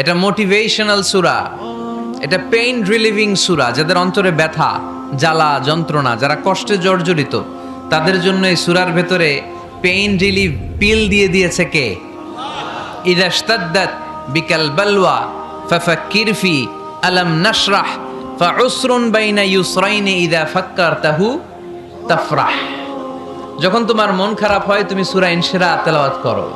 এটা মোটিভেশনাল সুরা এটা পেইন রিলিভিং সুরা যাদের অন্তরে ব্যথা, জ্বালা, যন্ত্রণা, যারা কষ্টে জর্জরিত, তাদের জন্য এই সুরার ভেতরে পেইন রিলিভ পিল দিয়ে দিয়েছে কে? ইদা ইশতাদ্দাত বিকাল বালওয়া নাশরাহ, ফাউসরুন বাইনা ইউসরাইনি ইদা ফাক্কারতাহু তাফরাহ। যখন তোমার মন খারাপ হয়, তুমি সূরা ইনশিরা তেলাওয়াত করো।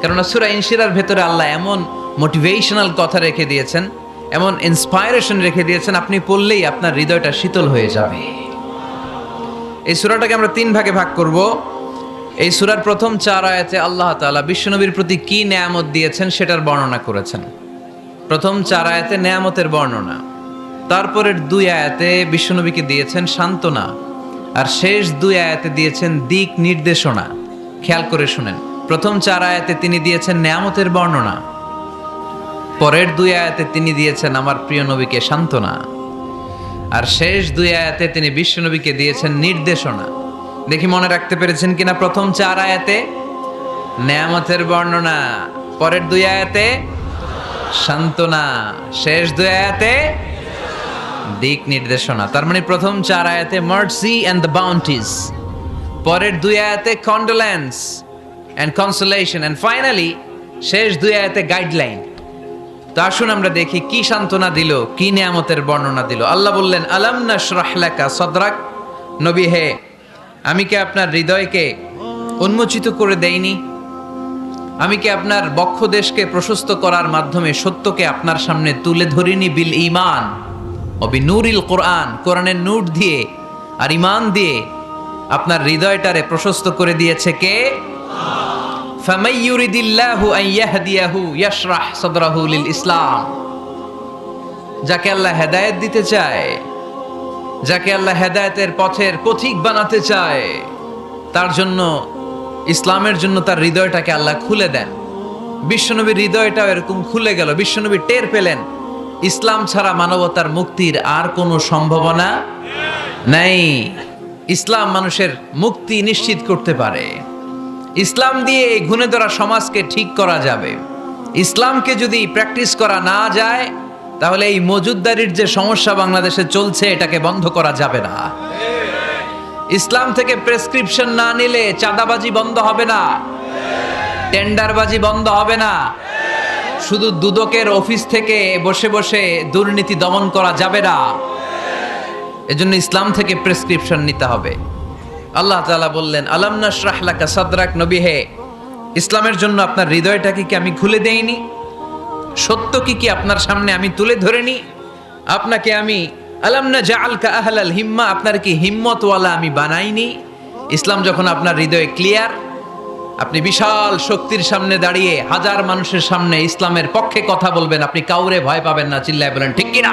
কেননা সূরা ইনশিরার ভেতরে আল্লাহ এমন মোটিভেশনাল কথা রেখে দিয়েছেন, এমন ইন্সপায়ারেশন রেখে দিয়েছেন, আপনি পড়লেই আপনার হৃদয়টা শীতল হয়ে যাবে। এই সূরাটাকে আমরা তিন ভাগে ভাগ করব। এই সূরার প্রথম চার আয়াতে আল্লাহ তাআলা বিশ্বনবীর প্রতি কি নেয়ামত দিয়েছেন সেটার বর্ণনা করেছেন। প্রথম চার আয়াতে নেয়ামতের বর্ণনা, তারপরের দুই আয়াতে বিশ্বনবীকে দিয়েছেন সান্ত্বনা, আর শেষ দুই আয়াতে দিয়েছেন দিক নির্দেশনা। খেয়াল করে শুনেন, প্রথম চার আয়াতে তিনি দিয়েছেন নেয়ামতের বর্ণনা পরের দুই আয়াতে তিনি দিয়েছেন, আমার প্রিয় নবীকে সান্ত্বনা। আর শেষ দুই আয়াতে তিনি বিশ্বনবীকে দিয়েছেন, নির্দেশনা। দেখি মনে রাখতে পেরেছেন কিনা, প্রথম চার আয়াতে, নেয়ামতের বর্ণনা। পরের দুই আয়াতে, সান্ত্বনা। শেষ দুই আয়াতে, দিক নির্দেশনা। তার মানে প্রথম চার আয়াতে, মার্সি অ্যান্ড দ্য বাউন্টিজ পরের দুই আয়াতে, condolence and consolation. And finally, শেষ দুই আয়াতে, গাইডলাইন। তো আসুন আমরা দেখি কি সান্ত্বনা দিল, কি নিয়ামতের বর্ণনা দিল। আল্লাহ বললেন, আলাম লাকা সদরাক? নবী, হে, আমি কি আপনার হৃদয়কে উন্মোচিত করে দেইনি? আমি কি আপনার বক্ষ দেশকে প্রশস্ত করার মাধ্যমে সত্যকে আপনার সামনে তুলে ধরিনি? বিল ইমান অবি নুরিল কোরআন, কোরআনের নূর দিয়ে আর ইমান দিয়ে আপনার হৃদয়টারে প্রশস্ত করে দিয়েছে কে? ইসলাম। যাকে আল্লাহ হেদায়েত দিতে চায়, যাকে আল্লাহ হেদায়েতের পথের পথিক বানাতে চায়, তার জন্য, ইসলামের জন্য তার হৃদয়টাকে আল্লাহ খুলে দেন। বিশ্বনবীর হৃদয়টাও এরকম খুলে গেল, বিশ্বনবী টের পেলেন, ইসলাম ছাড়া মানবতার মুক্তির আর কোনো সম্ভাবনা নাই। ইসলাম মানুষের মুক্তি নিশ্চিত করতে পারে। ইসলাম দিয়ে এই ঘুণে ধরা সমাজকে ঠিক করা যাবে। ইসলামকে যদি প্র্যাকটিস করা না যায়, তাহলে এই মজুদদারির যে সমস্যা বাংলাদেশে চলছে, এটাকে বন্ধ করা যাবে না। ইসলাম থেকে প্রেসক্রিপশন না নিলে চাঁদাবাজি বন্ধ হবে না। টেন্ডারবাজি বন্ধ হবে না। শুধু দুদকের অফিস থেকে বসে বসে দুর্নীতি দমন করা যাবে না। এজন্য ইসলাম থেকে প্রেসক্রিপশন নিতে হবে। আল্লাহ তালা বললেন, আলাম নাশরাহ লাকা সাদরাক? নবী হে, ইসলামের জন্য আপনার হৃদয়টাকে কি আমি খুলে দেইনি? সত্য কি কি আপনার সামনে আমি তুলে ধরেনি? আপনাকে আমি আলাম না জাআলকা আহলাল হিম্মা? আপনার কি হিম্মতওয়ালা আমি বানাইনি? ইসলাম যখন আপনার হৃদয়ে ক্লিয়ার, আপনি বিশাল শক্তির সামনে দাঁড়িয়ে হাজার মানুষের সামনে ইসলামের পক্ষে কথা বলবেন, আপনি কাউরে ভয় পাবেন না, চিল্লায় বলেন, ঠিক কিনা?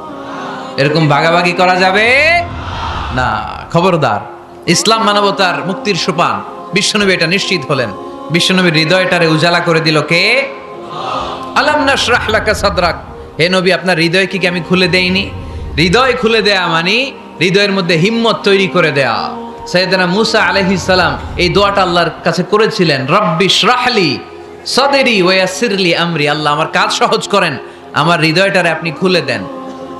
এরকম ভাগাভাগি করা যাবে? না, খবরদার। ইসলাম মানবতার মুক্তির সোপান। বিশ্বনবী এটা নিশ্চিত হলেন। বিশ্বনবীর হৃদয়টারে উজালা করে দিল কে? আলাম নাশরাহ সাদরাক। হে নবী, আপনার হৃদয় কি আমি খুলে দেইনি? হৃদয় খুলে দেয়া মানে হৃদয়ের মধ্যে হিম্মত তৈরি করে দেয়া। সৈয়দনা মুসা আলাইহিস সালাম এই দোয়াটা আল্লাহর কাছে করেছিলেন, রব্বি শ্রাহলি সদেরি ওয়াসিরলি আমরি। আল্লাহ আমার কাজ সহজ করেন, আমার হৃদয়টারে আপনি খুলে দেন।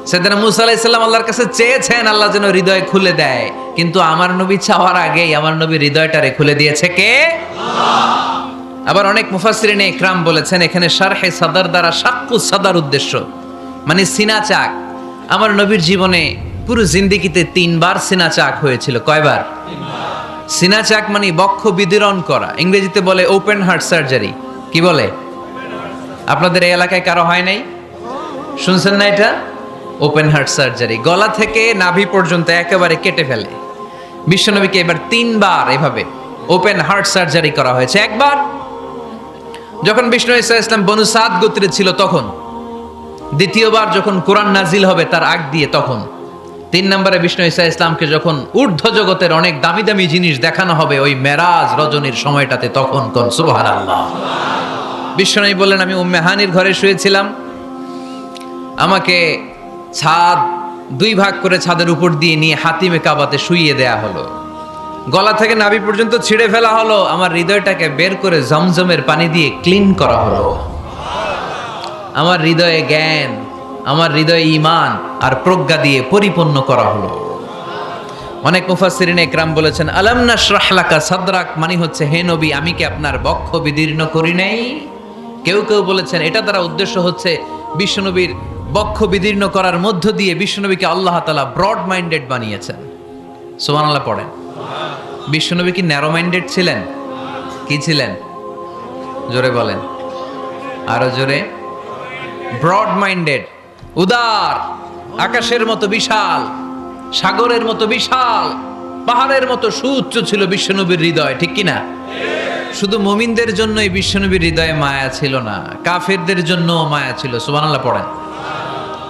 সেদিন মুসা আলাইসাল্লাম আল্লাহর কাছে চেয়েছেন, আল্লাহ যেন হৃদয় খুলে দেয়। কিন্তু আমার নবী চাওয়ার আগেই আমার নবী হৃদয়টারে খুলে দিয়েছে কে? আবার অনেক মুফাসরিনে ইকরাম বলেছেন, এখানে শারহে সাদার দ্বারা সাক্কু সাদার উদ্দেশ্য মানে সিনা চাক। আমার নবীর জীবনে পুরো জিন্দিগিতে তিনবার সিনা চাক হয়েছিল। কয়বার? সিনা চাক মানে বক্ষ বিদীরণ করা, ইংরেজিতে বলে ওপেন হার্ট সার্জারি কি বলে? আপনাদের এই এলাকায় কারও হয় নাই? শুনছেন না এটা? ওপেন হার্ট সার্জারি গলা থেকে নাভি পর্যন্ত একেবারে কেটে ফেলে। বিশ্বনবীকে এবার তিনবার এভাবে ওপেন হার্ট সার্জারি করা হয়েছে। একবার যখন বিষ্ণু ইসা ইসলাম বনু সাদ গোত্রে ছিল তখন। দ্বিতীয়বার যখন কোরআন নাজিল হবে তার আগ দিয়ে তখন। তিন নম্বরে বিষ্ণু ইসা ইসলামকে যখন ঊর্ধ্ব জগতের অনেক দামি দামি জিনিস দেখানো হবে, ওই মেরাজ রজনীর সময়টাতে তখন কোন? সুবহান আল্লাহ বললেন, আমি উম্মে হানির ঘরে শুয়েছিলাম। আমাকে ছাদ, দুই ভাগ করে ছাদের উপর দিয়ে নিয়ে হাতিমে কাবাতে শুইয়ে দেয়া হলো। গলা থেকে নাভি পর্যন্ত ছিঁড়ে ফেলা হলো, আমার হৃদয়টাকে বের করে জমজমের পানি দিয়ে ক্লিন করা হলো। আমার হৃদয়ে জ্ঞান, আমার হৃদয়ে ঈমান আর প্রজ্ঞা দিয়ে পরিপূর্ণ করা হলো। অনেক মুফাসসিরিন একরাম বলেছেন, আলাম নাশরাহ লাকা সাদরাক? মানে হচ্ছে, হে নবী, আমি কি আপনার বক্ষ বিদীর্ণ করি নাই? কেউ কেউ বলেছেন, এটা দ্বারা উদ্দেশ্য হচ্ছে, বিশ্বনবীর বক্ষ বিদীর্ণ করার মধ্য দিয়ে বিশ্বনবীকে আল্লাহ তাআলা ব্রড মাইন্ডেড বানিয়েছেন। সুবহানাল্লাহ পড়েন। বিশ্বনবী কি ন্যারো মাইন্ডেড ছিলেন? কি ছিলেন? জোরে বলেন। আরও জোরে। ব্রড মাইন্ডেড উদার, আকাশের মতো বিশাল, সাগরের মতো বিশাল, পাহাড়ের মতো সুউচ্চ ছিল বিশ্বনবীর হৃদয়, ঠিক কিনা? শুধু মুমিনদের জন্যই বিশ্বনবীর হৃদয়ে মায়া ছিল না, কাফেরদের জন্য মায়া ছিল, সুবহানাল্লাহ পড়েন।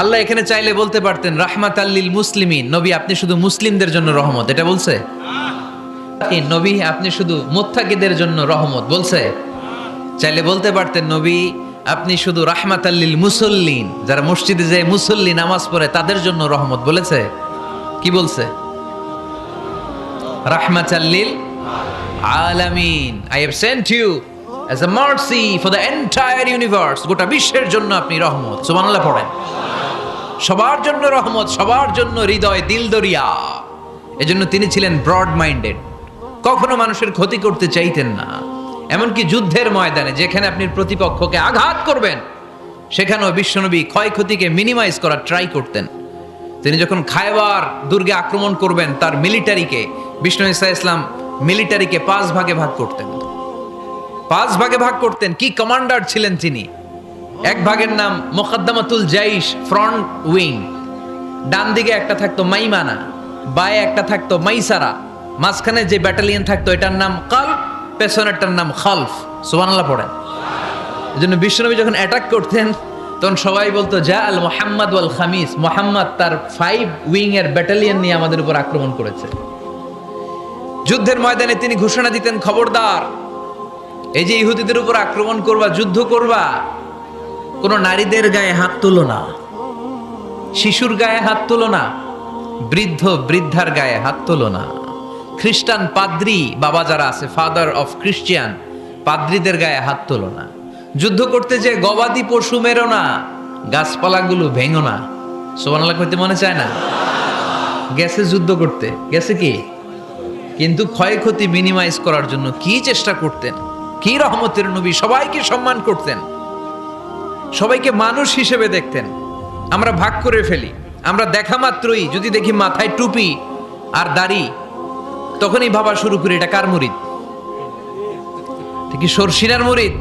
আল্লাহ এখানে চাইলে বলতে পারতেন রাহমাতাল্লিল মুসলিমিন। নবী, আপনি শুধু মুসলিমদের জন্য রহমত, এটা বলছে? নবী, আপনি শুধু মুত্তাকিদের জন্য রহমত, বলছে? চাইলে বলতে পারতেন, নবী, আপনি শুধু রাহমাত আল্লিল মুসল্লিন। যারা মসজিদে যায় মুসল্লি নামাজ পড়ে, তাদের জন্য রহমত, বলেছে? কি বলছে? রাহমাত আল্লিল আলামিন। I have sent you as a mercy for the entire universe গোটা বিশ্বের জন্য আপনি রহমত। সুবহানাল্লাহ পড়েন। সবার জন্য রহমত, সবার জন্য হৃদয়, দিল দরিয়া। এজন্য তিনি ছিলেন ব্রড মাইন্ডেড কখনো মানুষের ক্ষতি করতে চাইতেন না। এমনকি যুদ্ধের ময়দানে, যেখানে আপনি প্রতিপক্ষকে আঘাত করবেন, সেখানেও বিশ্বনবী ক্ষয়ক্ষতিকে মিনিমাইজ করার ট্রাই করতেন। তিনি যখন খায়বার দুর্গে আক্রমণ করবেন, তার মিলিটারিকে বিষ্ণু ইসা ইসলাম মিলিটারিকে পাঁচ ভাগে ভাগ করতেন। পাঁচ ভাগে ভাগ করতেন। কি কমান্ডার ছিলেন তিনি? এক ভাগের নাম মোকাদ্দামাতুল জাইশ, ফ্রন্ট উইং। ডান দিকে একটা থাকতো মাইমানা, বায়ে একটা থাকতো মাইসারা। মাঝখানে যে ব্যাটালিয়ন থাকতো, এটার নাম কাল পেছনেরটার নাম খালফ। সুবহানাল্লাহ পড়েন। এই জন্য বিশ্বনবী যখন অ্যাটাক করতেন, তখন সবাই বলতো, যা আল মোহাম্মদ ওয়াল খামিস। মোহাম্মদ তার ফাইভ উইং এর ব্যাটালিয়ন নিয়ে আমাদের উপর আক্রমণ করেছে। যুদ্ধের ময়দানে তিনি ঘোষণা দিতেন, খবরদার, এই যে ইহুদিদের উপর আক্রমণ করবা, যুদ্ধ করবা কোনো নারীদের গায়ে হাত তুলো না। শিশুর গায়ে হাত তুলো না। বৃদ্ধ, বৃদ্ধার গায়ে হাত তোলো না। খ্রিস্টান পাদ্রি বাবা যারা আছে, ফাদার অফ খ্রিস্টিয়ান, পাদ্রিদের গায়ে হাত তোলো না। যুদ্ধ করতে যে গবাদি পশু মেরো না, গাছপালাগুলো ভেঙো না। সোমানাল্লাহ করতে মনে চায় না? গেছে যুদ্ধ করতে। গেছে কি? কিন্তু ক্ষয়ক্ষতি মিনিমাইজ করার জন্য কি চেষ্টা করতেন? কি রহমতের নবী? সবাইকে সম্মান করতেন। সবাইকে মানুষ হিসেবে দেখতেন। আমরা ভাগ করে ফেলি। আমরা দেখা মাত্রই যদি দেখি মাথায় টুপি আর দাড়ি, তখনই ভাবা শুরু করি, এটা কার মুরিদ? কি সরসিনার মুরিদ,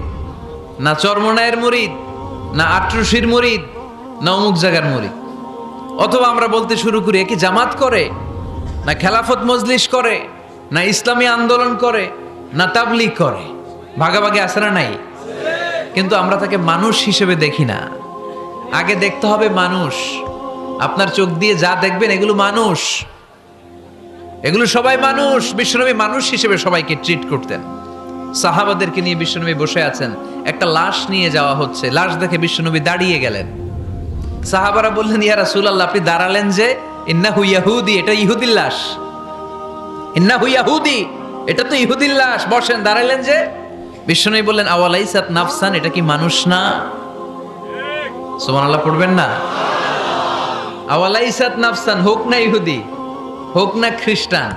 না চর্মনায়ের মুরিদ, না আট্রসির মুরিদ, না অমুক জায়গার মুরিদ। অথবা আমরা বলতে শুরু করি, এ কি জামাত করে? না খেলাফত মজলিস করে? না ইসলামী আন্দোলন করে? না তাবলিগ করে? ভাগাভাগি আসে না নাই? কিন্তু আমরা তাকে মানুষ হিসেবে দেখি না। আগে দেখতে হবে মানুষ। আপনার চোখ দিয়ে যা দেখবেন এগুলো মানুষ। এগুলো সবাই মানুষ। বিশ্বনবী মানুষ হিসেবে সবাইকে ট্রিট করতেন। সাহাবাদেরকে নিয়ে বিশ্বনবী বসে আছেন। একটা লাশ নিয়ে যাওয়া হচ্ছে। লাশ দেখে বিশ্বনবী দাঁড়িয়ে গেলেন। সাহাবারা বললেন, ইয়া রাসূলুল্লাহ, আপনি দাঁড়ালেন যে, ইন্নাহু ইয়াহুদি, এটা ইহুদির লাশ। ইন্নাহু ইয়াহুদি, এটা তো ইহুদির লাশ। বসেন, দাঁড়ালেন যে বিশ্বনবী বললেন, আওয়ালাইসাত নাফসান, এটা কি মানুষ না? সুবহানাল্লাহ, পড়বেন না? আওয়ালাইসাত নাফসান, হোক না ইহুদি, হোক না খ্রিস্টান,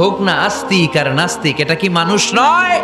হোক না আস্তিক আর নাস্তিক, এটা কি মানুষ নয়?